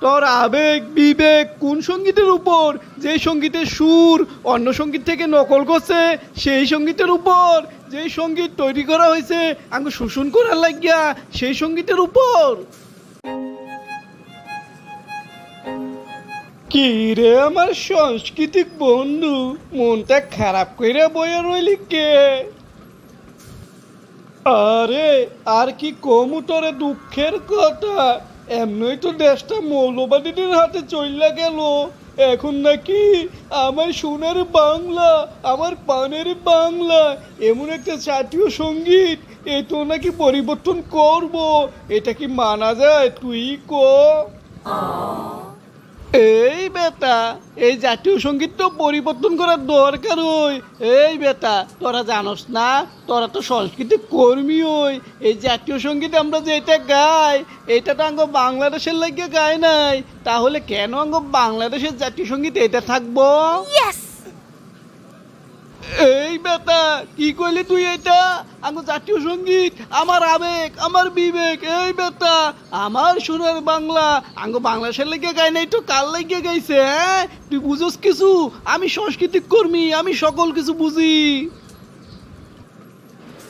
তোর আবেগ, বিবেক কোন সঙ্গীতের উপর? যে সঙ্গীতের সুর অন্য সংগীত থেকে নকল করছে, সেই সঙ্গীতের উপর। যে সংগীত তৈরি করা হয়েছে আমি শোষণ করার লাগিয়া সেই সঙ্গীতের উপর। কি রে আমার সাংস্কৃতিক বন্ধু? মনটা খারাপ করে বয়ে রইলি কে? আরে, আর কি কম তোরে দুঃখের কথা? এমনই তো দেশটা মৌলবাদীদের হাতে চইলা গেল। এখন নাকি আমার সোনার বাংলা, আমার পানের বাংলা, এমন একটা জাতীয় সংগীত এ তো নাকি পরিবর্তন করব, এটা কি মানা যায়? তুই কো। এই বেটা এই জাতীয় সংগীত তো পরিবর্তন করার দরকার ওই। এই বেটা তোরা জানোস না তোরা তো সংস্কৃতি কর্মী ওই। এই জাতীয় সংগীত আমরা যেটা গাই এটা তো আঙ্গ বাংলাদেশের লাগিয়ে গায় নাই। তাহলে কেন আঙ্গ বাংলাদেশের জাতীয় সংগীত এটা থাকব? এই বেটা কি কইলি তুই এটা? আমার জাতীয় সংগীত, আমার আবেগ, আমার বিবেক, এই বেটা, আমার সোনার বাংলা। আঙ্গ বাংলাদেশের লেগে গায় নাই তো, কার লেগে গাইছে হ্যাঁ? তুই বুঝোস কিছু? আমি সাংস্কৃতিক কর্মী, আমি সকল কিছু বুঝি।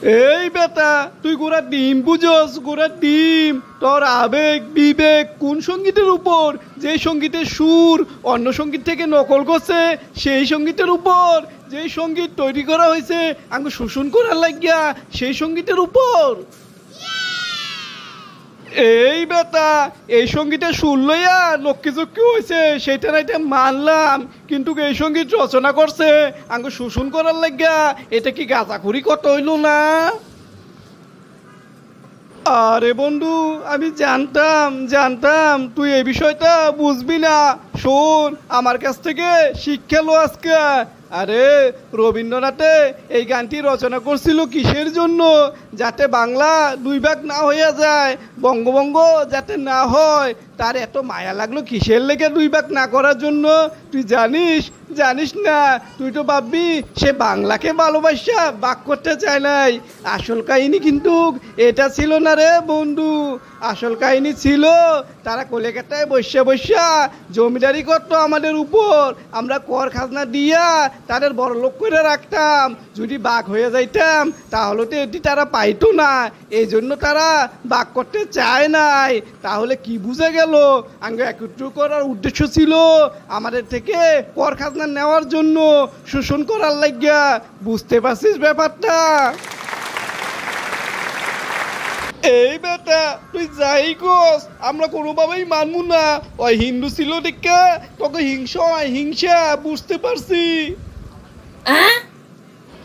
এই বেটা, তুই গোড়া ডিম বুঝোস গোড়া ডিম। তোর আবেগ, বিবেক কোন সঙ্গীতের উপর? যে সঙ্গীতের সুর অন্য সংগীত থেকে নকল করছে, সেই সঙ্গীতের উপর। যে সংগীত তৈরি করা হয়েছে, আমি শোষণ করার লাগিয়া সেই সঙ্গীতের উপর। এই বেটা, এই সঙ্গীতে সুর লইয়া লক্ষ্মী চক্কি হয়েছে সেটা এটা মানলাম, কিন্তু এই সংগীত রচনা করছে আঙ্গ শোষণ করার লাগিয়া এটা কি গাঁজাখুরি কত হইল না? আরে বন্ধু, আমি জানতাম জানতাম, তুই এই বিষয়টা বুঝবি না। শোন, আমার কাছ থেকে শিক্ষা লো আজকে। আরে, রবীন্দ্রনাথে এই গানটি রচনা করছিল কিসের জন্য? যাতে বাংলা দুই ভাগ না হইয়া যায় বঙ্গবঙ্গ যাতে না হয়, তার এত মায়া লাগল কিসের লেগে দুই ভাগ না করার জন্য? তুই জানিস? জানিস না, তুই তো ভাববি, সে বাংলাকে ভালোবাসা বাক করতে চায় নাই। আসল কাহিনী কিন্তু এটা ছিল না রে বন্ধু। আসল কাহিনী ছিল, তারা কলিকাতায় বসে বসা জমিদারি করতো আমাদের উপর। আমরা কর খাজনা দিয়া তাদের বড় লোক করে রাখতাম, যদি বাঘ হয়ে যাইতাম, তাহলে তো এটি তারা পাইতো না। এই জন্য তারা বাঘ করতে চায় নাই। তাহলে কি বুঝে গেল? আঙ্গ একত্র করার উদ্দেশ্য ছিল আমাদের থেকে কর খাজনা নেওয়ার জন্য। শোষণ করার লাগিয়া, বুঝতে পারছিস ব্যাপারটা? এই বেটা, তুই যাই কোস, আমরা কোনোভাবেই মানবো না। ওই হিন্দু ছিল দেখে তোকে হিংসা হিংসা, বুঝতে পারছি।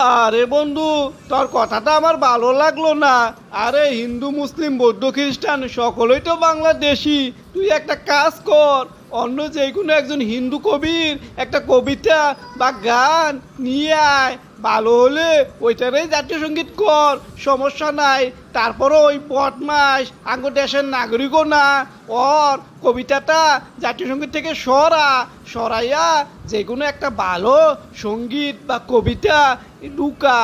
আরে বন্ধু, তোর কথাটা আমার ভালো লাগল না। আরে, হিন্দু, মুসলিম, বৌদ্ধ, খ্রিস্টান, সকলেই তো বাংলাদেশি। তুই একটা কাজ কর, অন্য যে কোনো একজন হিন্দু কবির একটা কবিতা বা গান নিয়ে আয়। ভালো হলে ওইটারই জাতীয় সংগীত কর, সমস্যা নাই। তারপরে ওই বদমাস আঙ্গ দেশের নাগরিকও না। ওর কবিতাটা জাতীয় সংগীত থেকে সরা, সরাইয়া যে কোনো একটা ভালো সংগীত বা কবিতা ঢুকা।